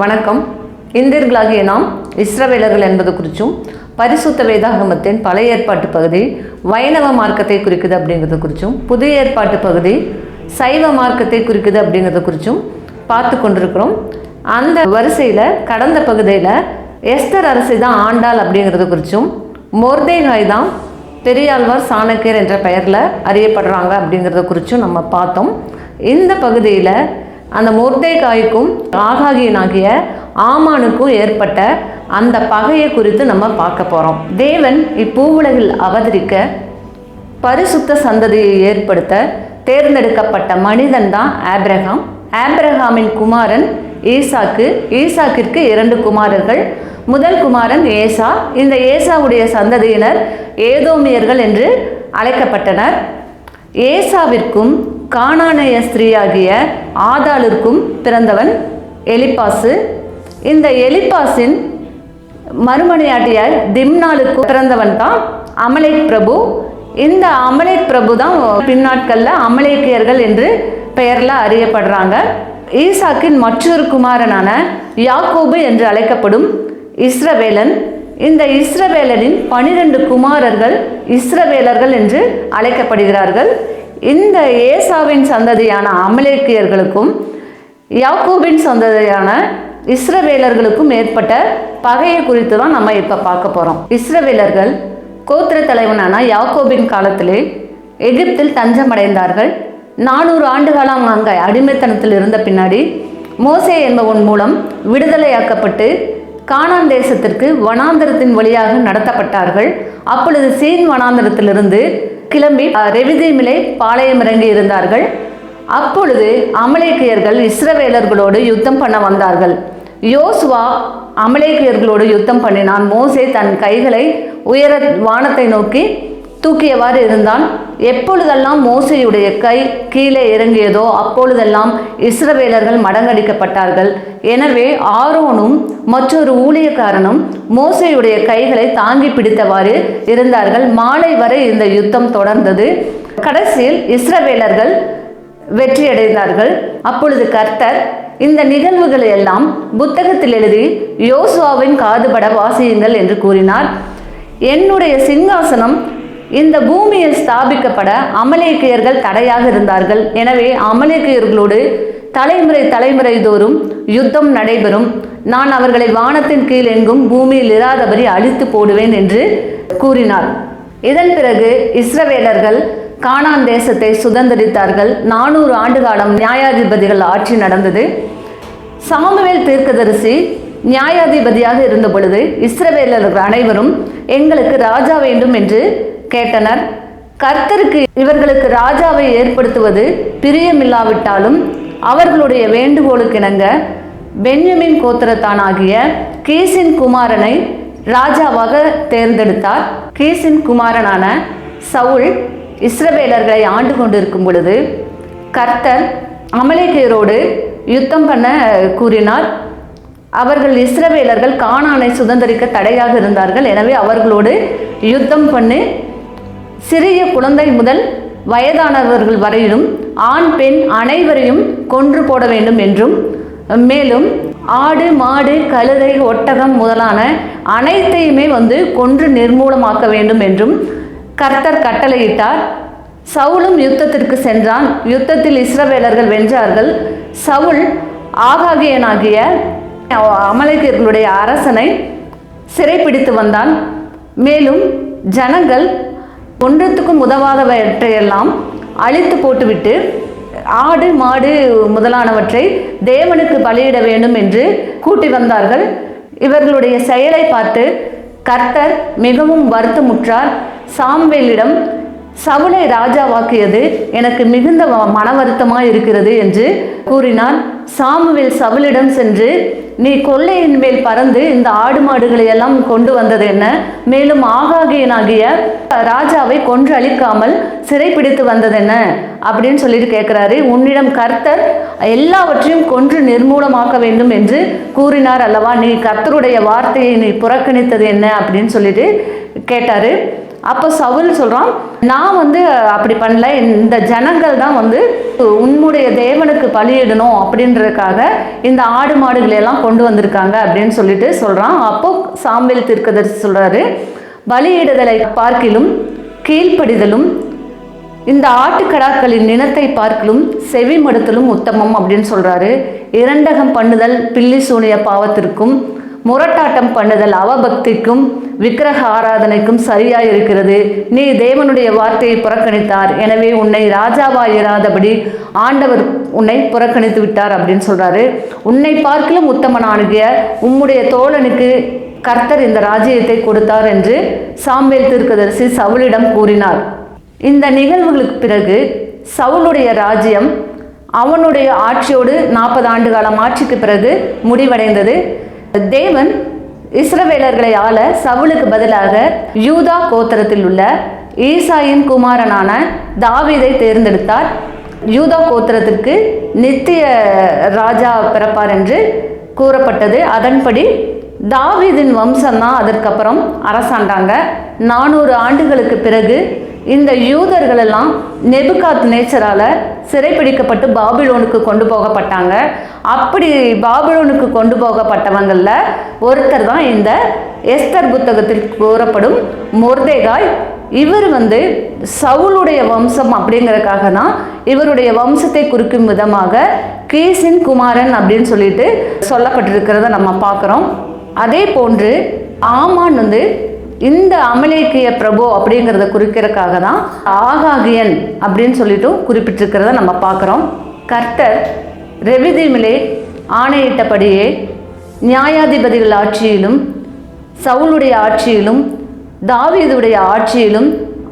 வணக்கம். இந்தியர்களாகிய நாம் இஸ்ரவேலர்கள் என்பது குறித்தும் பரிசுத்த வேதாகமத்தின் பழைய ஏற்பாட்டு பகுதி வைணவ மார்க்கத்தை குறிக்குது அப்படிங்கிறது குறித்தும் புதிய ஏற்பாட்டு பகுதி சைவ மார்க்கத்தை குறிக்குது அப்படிங்கிறது குறித்தும் பார்த்து கொண்டிருக்கிறோம். அந்த வரிசையில் கடந்த பகுதியில் எஸ்தர் அரசி தான் ஆண்டாள் அப்படிங்கிறது குறித்தும் மொர்தேகாய் தான் பெரியாழ்வார் சாணக்கியர் என்ற பெயரில் அறியப்படுறாங்க அப்படிங்கிறத குறித்தும் நம்ம பார்த்தோம். இந்த பகுதியில் அந்த மொர்தேகாய்க்கும் ஆகாகியனாகிய ஆமானுக்கும் ஏற்பட்ட அந்த பகையை குறித்து நம்ம பார்க்க போகிறோம் தேவன் இப்பூவுலகில் அவதரிக்க பரிசுத்த சந்ததியை ஏற்படுத்த தேர்ந்தெடுக்கப்பட்ட மனிதன் தான் ஆப்ரஹாம் ஆப்ரஹாமின் குமாரன் ஈசாக்கு. ஈசாக்கிற்கு இரண்டு குமாரர்கள். முதல் குமாரன் ஏசா. இந்த ஏசாவுடைய சந்ததியினர் ஏதோமியர்கள் என்று அழைக்கப்பட்டனர். ஏசாவிற்கும் காணானய ஸ்திரீயாகிய ஆதாளுக்கும் பிறந்தவன் எலிப்பாசு. இந்த எலிப்பாசின் மறுமனையாட்டியார் திம்னாளுக்கு பிறந்தவன் தான் அமலேக் பிரபு. இந்த அமலேக் பிரபு தான் பின்னாட்களில் அமலேக்கியர்கள் என்று பெயரில் அறியப்படுறாங்க. ஈசாக்கின் மற்றொரு குமாரனான யாக்கோபு என்று அழைக்கப்படும் இஸ்ரவேலன். இந்த இஸ்ரவேலனின் பனிரெண்டு குமாரர்கள் இஸ்ரவேலர்கள் என்று அழைக்கப்படுகிறார்கள். இந்த ஏசாவின் சந்ததியான அமலேக்கியர்களுக்கும் யாக்கூபின் சந்ததியான இஸ்ரவேலர்களுக்கும் ஏற்பட்ட பகையை குறித்து தான் நம்ம இப்போ பார்க்க போகிறோம் இஸ்ரவேலர்கள் கோத்திர தலைவனான யாக்கோபின் காலத்திலே எகிப்தில் தஞ்சமடைந்தார்கள். நானூறு ஆண்டுகாலம் அங்கே அடிமைத்தனத்தில் இருந்த பின்னாடி மோசே என்பவன் மூலம் விடுதலையாக்கப்பட்டு கானான் தேசத்திற்கு வனாந்தரத்தின் வழியாக நடத்தப்பட்டார்கள். அப்பொழுது சீன் வனாந்தரத்திலிருந்து கிளம்பி ரெவிதிமிலே பாளையம் இறங்கி இருந்தார்கள். அப்பொழுது அமலேக்கியர்கள் இஸ்ரவேலர்களோடு யுத்தம் பண்ண வந்தார்கள். யோசுவா அமலேக்கியர்களோடு யுத்தம் பண்ணினான். மோசே தன் கைகளை உயர வானத்தை நோக்கி தூக்கியவாறு இருந்தான். எப்பொழுதெல்லாம் மோசையுடைய கை கீழே இறங்கியதோ அப்பொழுதெல்லாம் இஸ்ரவேலர்கள் மடங்கடிக்கப்பட்டார்கள். எனவே ஆரோனும் மற்றொரு ஊழியக்காரனும் மோசையுடைய கைகளை தாங்கி பிடித்தவாறு இருந்தார்கள். மாலை வரை இந்த யுத்தம் தொடர்ந்தது. கடைசியில் இஸ்ரவேலர்கள் வெற்றியடைந்தார்கள். அப்பொழுது கர்த்தர் இந்த நிகழ்வுகளை எல்லாம் புத்தகத்தில் எழுதி யோசுவாவின் காதுபட வாசியுங்கள் என்று கூறினார். என்னுடைய சிங்காசனம் இந்த பூமியில் ஸ்தாபிக்கப்பட அமலேக்கியர்கள் தடையாக இருந்தார்கள். எனவே அமலேக்கியர்களோடு தலைமுறை தலைமுறை தோறும் யுத்தம் நடைபெறும். நான் அவர்களை வானத்தின் கீழ் எங்கும் பூமியில் இராதபடி அழித்து போடுவேன் என்று கூறினார். இதன் பிறகு இஸ்ரவேலர்கள் கானான் தேசத்தை சுதந்திரித்தார்கள். நானூறு ஆண்டு காலம் நியாயாதிபதிகள் ஆட்சி நடந்தது. சாமுவேல் தீர்க்கதரிசி நியாயாதிபதியாக இருந்த பொழுது இஸ்ரவேலர்கள் அனைவரும் எங்களுக்கு ராஜா வேண்டும் என்று கேட்டனர். கர்த்தருக்கு இவர்களுக்கு ராஜாவை ஏற்படுத்துவது பிரியமில்லாவிட்டாலும் அவர்களுடைய வேண்டுகோளுக்கிணங்க பென்யமின் கோத்திரத்தானாகிய கீசின் குமாரனை ராஜாவாக தேர்ந்தெடுத்தார். கீசின் குமாரனான சவுல் இஸ்ரவேலர்களை ஆண்டு கொண்டிருக்கும் பொழுது கர்த்தர் அமலேக்கியரோடு யுத்தம் பண்ண கூறினார். அவர்கள் இஸ்ரவேலர்கள் காணானை சுதந்திரிக்க தடையாக இருந்தார்கள். எனவே அவர்களோடு யுத்தம் பண்ணி சிறிய குழந்தை முதல் வயதானவர்கள் வரையிலும் ஆண் பெண் அனைவரையும் கொன்று போட வேண்டும் என்றும் மேலும் ஆடு மாடு கழுதை ஒட்டகம் முதலான அனைத்தையுமே வந்து கொன்று நிர்மூலமாக்க வேண்டும் என்றும் கர்த்தர் கட்டளையிட்டார். சவுலும் யுத்தத்திற்கு சென்றான். யுத்தத்தில் இஸ்ரவேலர்கள் வென்றார்கள். சவுல் ஆகாகியனாகிய அமலேக்கியர்களுடைய அரசனை சிறைப்பிடித்து வந்தான். மேலும் ஜனங்கள் ஒன்றத்துக்கும் உதவாதவற்றையெல்லாம் அழித்து போட்டுவிட்டு ஆடு மாடு முதலானவற்றை தேவனுக்கு பலியிட வேண்டும் என்று கூட்டி வந்தார்கள். இவர்களுடைய செயலை பார்த்து கர்த்தர் மிகவும் வருத்தமுற்றார். சாம்வேலிடம் சவுளை ராஜாவாக்கியது எனக்கு மிகுந்த மன வருத்தமாக இருக்கிறது என்று கூறினான். சாமுவேல் சவுலிடம் சென்று நீ கொள்ளையின் மேல் பறந்து இந்த ஆடு மாடுகளை எல்லாம் கொண்டு வந்தது என்ன? மேலும் ஆகாகியனாகிய ராஜாவை கொன்று அழிக்காமல் சிறைப்பிடித்து வந்தது என்ன? அப்படின்னு சொல்லிட்டு கேட்குறாரு உன்னிடம் கர்த்தர் எல்லாவற்றையும் கொன்று நிர்மூலமாக்க வேண்டும் என்று கூறினார் அல்லவா? நீ கர்த்தருடைய வார்த்தையை நீ புறக்கணித்தது என்ன? அப்படின்னு சொல்லிட்டு கேட்டாரு. அப்போ சவுல் சொல்கிறான் நான் வந்து அப்படி பண்ணல. இந்த ஜனங்கள் தான் வந்து உன்னுடைய தேவனுக்கு பலியிடணும் அப்படின்றதுக்காக இந்த ஆடு மாடுகளை எல்லாம் கொண்டு வந்திருக்காங்க அப்படின்னு சொல்லிட்டு சொல்கிறான் அப்போ சாம்பல் தீர்க்கதரிசி சொல்கிறாரு பலியிடுதலை பார்க்கிலும் கீழ்ப்படிதலும் இந்த ஆட்டுக்கடாக்களின் நினத்தை பார்க்கலும் செவிமடுத்தலும் உத்தமம் அப்படின்னு சொல்கிறாரு இரண்டகம் பண்ணுதல் பில்லி சூனிய பாவத்திற்கும் முரட்டாட்டம் பண்ணுதல் அவபக்திக்கும் விக்கிரக ஆராதனைக்கும் சரியாய் இருக்கிறது நீ தேவனுடைய வார்த்தையை புறக்கணித்தார். எனவே உன்னை ராஜாவாய் இராதபடி ஆண்டவர் உன்னை புறக்கணித்து விட்டார் அப்படின்னு சொல்றாரு. உன்னை பார்க்கலும் உத்தமனானுகிய உம்முடைய தோழனுக்கு கர்த்தர் இந்த ராஜ்யத்தை கொடுத்தார் என்று சாம்பேல் தீர்க்கதரிசி சவுலிடம் கூறினார். இந்த நிகழ்வுகளுக்கு பிறகு சவுலுடைய ராஜ்யம் அவனுடைய ஆட்சியோடு நாற்பது ஆண்டு காலம் ஆட்சிக்கு பிறகு முடிவடைந்தது. தேவன் இஸ்ரவேலர்களை ஆள சவுலுக்கு பதிலாக யூதா கோத்திரத்தில் உள்ள ஈசாயின் குமாரனான தாவீதை தேர்ந்தெடுத்தார். யூதா கோத்திரத்திற்கு நித்திய ராஜா பிறப்பார் என்று கூறப்பட்டது. அதன்படி தாவீதின் வம்சம்தான் அதற்கப்புறம் அரசாண்டாங்க. நானூறு ஆண்டுகளுக்கு பிறகு இந்த யூதர்கள் எல்லாம் நெபுகாத் நேச்சரால சிறைப்பிடிக்கப்பட்டு பாபிலோனுக்கு கொண்டு போகப்பட்டாங்க. அப்படி பாபிலோனுக்கு கொண்டு போகப்பட்டவங்களில் ஒருத்தர் தான் இந்த எஸ்தர் புத்தகத்தில் கூறப்படும் மொர்தேகாய். இவர் வந்து சவுளுடைய வம்சம் அப்படிங்கிறக்காக தான் இவருடைய வம்சத்தை குறிக்கும் விதமாக கீசின் குமாரன் அப்படின்னு சொல்லிட்டு சொல்லப்பட்டிருக்கிறத நம்ம பார்க்குறோம். அதே போன்று ஆமான் வந்து இந்த அமலேக்கிய பிரபு அப்படிங்கிறத குறிக்கிறதுக்காக தான் ஆகாகியன் அப்படின்னு சொல்லிட்டு குறிப்பிட்டிருக்கிறத நம்ம பார்க்குறோம். கர்த்தர் ரெவிதிமிலே ஆணையிட்டபடியே நியாயாதிபதிகள் ஆட்சியிலும் சவுளுடைய ஆட்சியிலும் தாவீதுடைய ஆட்சியிலும்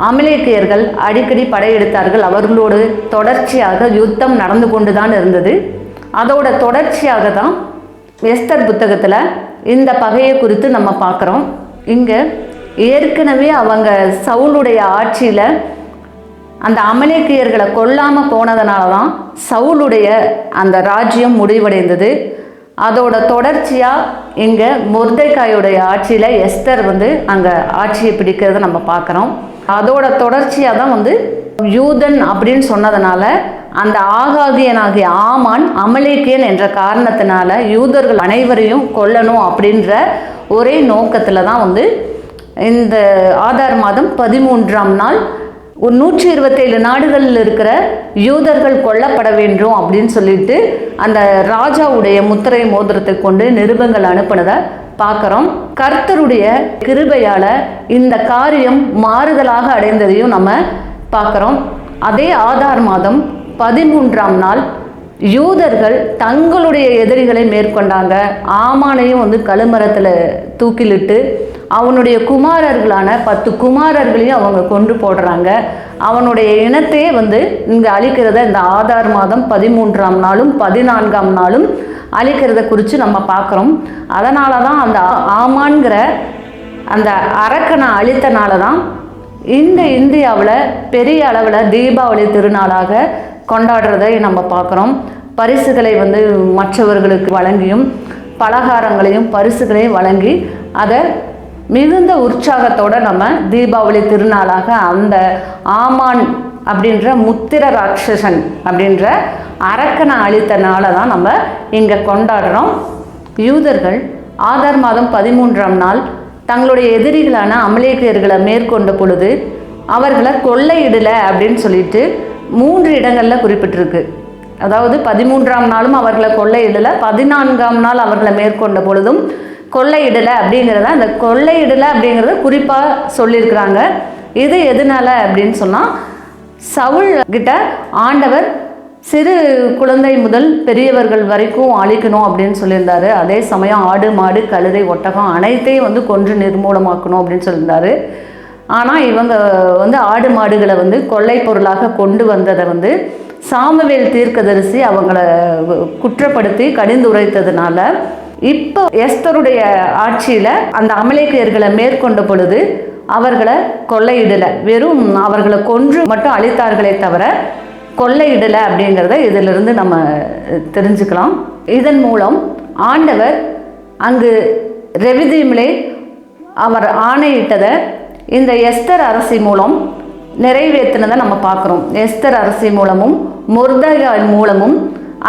அமலேக்கியர்கள் அடிக்கடி படையெடுத்தார்கள். அவர்களோடு தொடர்ச்சியாக யுத்தம் நடந்து கொண்டு தான் இருந்தது. அதோட தொடர்ச்சியாக தான் எஸ்தர் புத்தகத்தில் இந்த பகையை குறித்து நம்ம பார்க்குறோம். இங்கே ஏற்கனவே அவங்க சவுளுடைய ஆட்சியில் அந்த அமலேக்கியர்களை கொல்லாமல் போனதுனால தான் சவுளுடைய அந்த ராஜ்யம் முடிவடைந்தது. அதோட தொடர்ச்சியாக இங்கே முர்தைக்காயுடைய ஆட்சியில் எஸ்தர் வந்து அங்கே ஆட்சியை பிடிக்கிறத நம்ம பார்க்குறோம். அதோட தொடர்ச்சியாக தான் வந்து யூதன் அப்படின்னு சொன்னதுனால அந்த ஆகாதியனாகிய ஆமான் அமலேக்கியன் என்ற காரணத்தினால யூதர்கள் அனைவரையும் கொல்லணும் அப்படின்ற ஒரே நோக்கத்தில் தான் வந்து இந்த ஆதார் மாதம் பதிமூன்றாம் நாள் ஒரு நூற்றி இருபத்தேழு நாடுகளில் இருக்கிற யூதர்கள் கொல்லப்பட வேண்டும் அப்படின்னு சொல்லிட்டு அந்த ராஜாவுடைய முத்திரை மோதிரத்தை கொண்டு நிருபங்கள் அனுப்பினதை பார்க்குறோம். கர்த்தருடைய கிருபையால் இந்த காரியம் மாறுதலாக அடைந்ததையும் நம்ம பார்க்குறோம். அதே ஆதார் மாதம் பதிமூன்றாம் நாள் யூதர்கள் தங்களுடைய எதிரிகளை மேற்கொண்டாங்க. ஆமானையும் வந்து கழுமரத்தில் தூக்கிலிட்டு அவனுடைய குமாரர்களான பத்து குமாரர்களையும் அவங்க கொண்டு போடுறாங்க. அவனுடைய இனத்தையே வந்து இங்கே அழிக்கிறத இந்த ஆதார் மாதம் பதிமூன்றாம் நாளும் பதினான்காம் நாளும் அழிக்கிறத குறித்து நம்ம பார்க்குறோம். அதனால தான் அந்த ஆமான்கிற அந்த அரக்கனை அழித்தனால தான் இந்த இந்தியாவில் பெரிய அளவில் தீபாவளி திருநாளாக கொண்டாடுறதை நம்ம பார்க்குறோம். பரிசுகளை வந்து மற்றவர்களுக்கு வழங்கியும் பலகாரங்களையும் பரிசுகளையும் வழங்கி அதை மிகுந்த உற்சாகத்தோடு நம்ம தீபாவளி திருநாளாக அந்த ஆமான் அப்படின்ற முத்திர ராட்சசன் அப்படின்ற அரக்கனை அழித்தனால தான் நம்ம இங்கே கொண்டாடுறோம். யூதர்கள் ஆதார் மாதம் பதிமூன்றாம் நாள் தங்களுடைய எதிரிகளான அமலேக்கியர்களை மேற்கொண்ட பொழுது அவர்களை கொள்ளையிடலை அப்படின்னு சொல்லிட்டு மூன்று இடங்களில் குறிப்பிட்டிருக்கு. அதாவது பதிமூன்றாம் நாளும் அவர்களை கொள்ளையிடலை பதினான்காம் நாள் அவர்களை மேற்கொண்ட பொழுதும் கொள்ளையிடலை அப்படிங்கிறத அந்த கொள்ளையிடலை அப்படிங்கிறத குறிப்பாக சொல்லியிருக்கிறாங்க. இது எதனால அப்படின்னு சொன்னால் சவுல் கிட்ட ஆண்டவர் சிறு குழந்தை முதல் பெரியவர்கள் வரைக்கும் அழிக்கணும் அப்படின்னு சொல்லியிருந்தாரு. அதே சமயம் ஆடு மாடு கழுதை ஒட்டகம் அனைத்தையும் வந்து கொன்று நிர்மூலமாக்கணும் அப்படின்னு சொல்லியிருந்தாரு. ஆனால் இவங்க வந்து ஆடு மாடுகளை வந்து கொள்ளை பொருளாக கொண்டு வந்ததை வந்து சாமுவேல் தீர்க்கதரிசி அவங்கள குற்றப்படுத்தி கடிந்துரைத்ததுனால இப்போ எஸ்தருடைய ஆட்சியில் அந்த அமலேக்கியர்களை மேற்கொண்ட பொழுது அவர்களை கொள்ளையிடலை. வெறும் அவர்களை கொன்று மட்டும் அழித்தார்களே தவிர கொள்ளையிடலை அப்படிங்கிறத இதிலிருந்து நம்ம தெரிஞ்சுக்கலாம். இதன் மூலம் ஆண்டவர் அங்கு ரெவிதீமிலே அவர் ஆணையிட்டதை இந்த எஸ்தர் அரசி மூலம் நிறைவேற்றினதை நம்ம பார்க்குறோம். எஸ்தர் அரசி மூலமும் முர்தகால் மூலமும்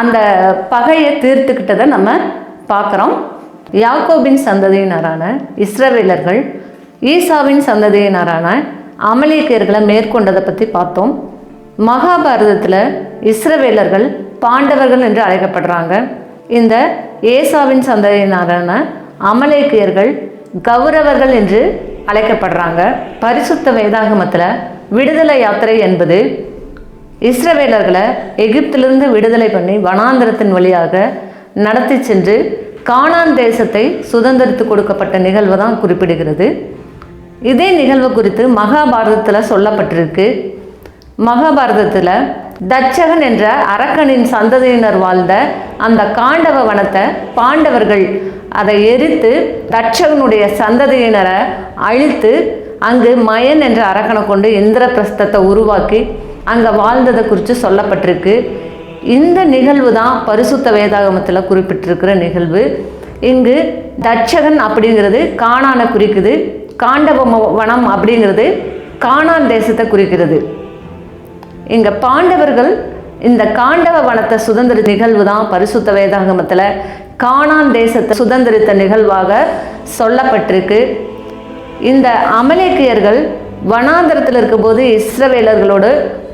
அந்த பகையை தீர்த்துக்கிட்டதை நம்ம பார்க்குறோம். யாக்கோபின் சந்ததியினரான இஸ்ரவேலர்கள் ஈசாவின் சந்ததியினரான அமலேக்கியர்களை மேற்கொண்டதை பற்றி பார்த்தோம். மகாபாரதத்தில் இஸ்ரவேலர்கள் பாண்டவர்கள் என்று அழைக்கப்படுறாங்க. இந்த ஏசாவின் சந்ததியினரான அமலேக்கியர்கள் கௌரவர்கள் என்று அழைக்கப்படுறாங்க. பரிசுத்த வேதாகமத்தில் விடுதலை யாத்திரை என்பது இஸ்ரவேலர்களை எகிப்திலிருந்து விடுதலை பண்ணி வனாந்திரத்தின் வழியாக நடத்தி சென்று கானான் தேசத்தை சுதந்திரித்து கொடுக்கப்பட்ட நிகழ்வு தான் குறிப்பிடுகிறது. இதே நிகழ்வு குறித்து மகாபாரதத்தில் சொல்லப்பட்டிருக்கு. மகாபாரதத்தில் தட்சகன் என்ற அரக்கனின் சந்ததியினர் வாழ்ந்த அந்த காண்டவ வனத்தை பாண்டவர்கள் அதை எரித்து தட்சகனுடைய சந்ததியினரை அழித்து அங்கு மயன் என்ற அரக்கனை கொண்டு இந்திரபிரஸ்தத்தை உருவாக்கி அங்கே வாழ்ந்ததை குறித்து சொல்லப்பட்டிருக்கு. இந்த நிகழ்வு தான் பரிசுத்த வேதாகமத்தில் குறிப்பிட்டிருக்கிற நிகழ்வு. இங்கு தட்சகன் அப்படிங்கிறது காணானை குறிக்குது காண்டவ வனம் அப்படிங்கிறது காணான் தேசத்தை குறிக்கிறது. இங்கே பாண்டவர்கள் இந்த காண்டவ வனத்தை சுதந்திர நிகழ்வு தான் பரிசுத்த வேதாகமத்தில் காணான் தேசத்தை சுதந்திரித்த நிகழ்வாக சொல்லப்பட்டிருக்கு. இந்த அமலேக்கியர்கள் வனாந்திரத்தில் இருக்கும்போது இஸ்ரவேலர்களோடு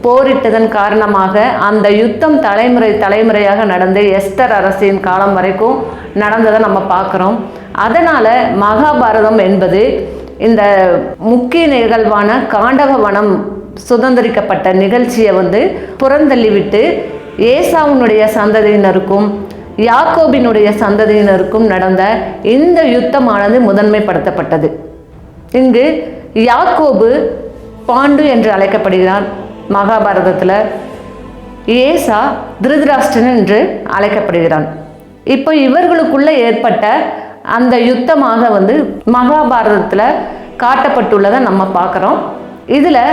போரிட்டதன் காரணமாக அந்த யுத்தம் தலைமுறை தலைமுறையாக நடந்து எஸ்தர் அரசின் காலம் வரைக்கும் நடந்ததை நம்ம பார்க்குறோம். அதனால் மகாபாரதம் என்பது இந்த முக்கிய நிகழ்வான காண்டவ வனம் சுதந்திரிக்கப்பட்ட நிகழ்ச்சியை வந்து புறந்தள்ளிவிட்டு ஏசாவுனுடைய சந்ததியினருக்கும் யாக்கோபினுடைய சந்ததியினருக்கும் நடந்த இந்த யுத்தமானது முதன்மைப்படுத்தப்பட்டது. இங்கு யாக்கோபு பாண்டு என்று அழைக்கப்படுகிறான் மகாபாரதத்தில் ஏசா திருதராஷ்டிரன் என்று அழைக்கப்படுகிறான். இப்போ இவர்களுக்குள்ள ஏற்பட்ட அந்த யுத்தமாக வந்து மகாபாரதத்தில் காட்டப்பட்டுள்ளதை நம்ம பார்க்குறோம். இதில்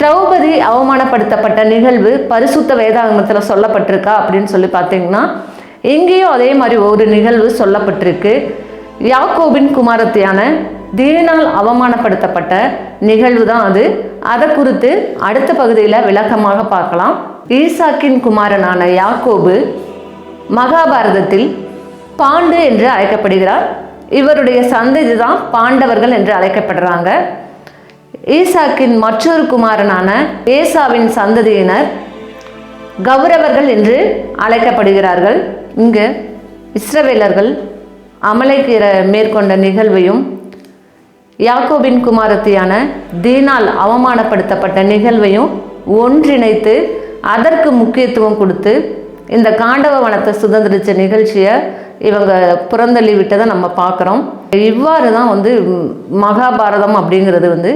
திரௌபதி அவமானப்படுத்தப்பட்ட நிகழ்வு பரிசுத்த வேதாகமத்தில் சொல்லப்பட்டிருக்கா அப்படின்னு சொல்லி பார்த்தீங்கன்னா இங்கேயும் அதே மாதிரி ஒரு நிகழ்வு சொல்லப்பட்டிருக்கு. யாக்கோபின் குமாரத்தியான தீனால் அவமானப்படுத்தப்பட்ட நிகழ்வு தான் அது. அதை குறித்து அடுத்த பகுதியில் விளக்கமாக பார்க்கலாம். ஈசாக்கின் குமாரனான யாக்கோபு மகாபாரதத்தில் பாண்டு என்று அழைக்கப்படுகிறார். இவருடைய சந்ததி தான் பாண்டவர்கள் என்று அழைக்கப்படுறாங்க. ஈசாக்கின் மற்றொரு குமாரனான ஏசாவின் சந்ததியினர் கௌரவர்கள் என்று அழைக்கப்படுகிறார்கள். இங்கு இஸ்ரவேலர்கள் அமலைக்கிற மேற்கொண்ட நிகழ்வையும் யாக்கோபின் குமாரத்தியான தீனால் அவமானப்படுத்தப்பட்ட நிகழ்வையும் ஒன்றிணைத்து அதற்கு முக்கியத்துவம் கொடுத்து இந்த காண்டவ வனத்தை சுதந்திரிச்ச நிகழ்ச்சியை இவங்க புறந்தள்ளி விட்டதை நம்ம பார்க்குறோம். இவ்வாறு தான் வந்து மகாபாரதம் அப்படிங்கிறது வந்து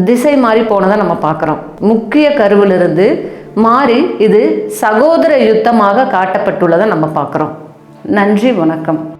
திசை மாறி போனதை நம்ம பார்க்குறோம். முக்கிய கருவிலிருந்து மாறி இது சகோதர யுத்தமாக காட்டப்பட்டுள்ளதை நம்ம பார்க்குறோம். நன்றி வணக்கம்.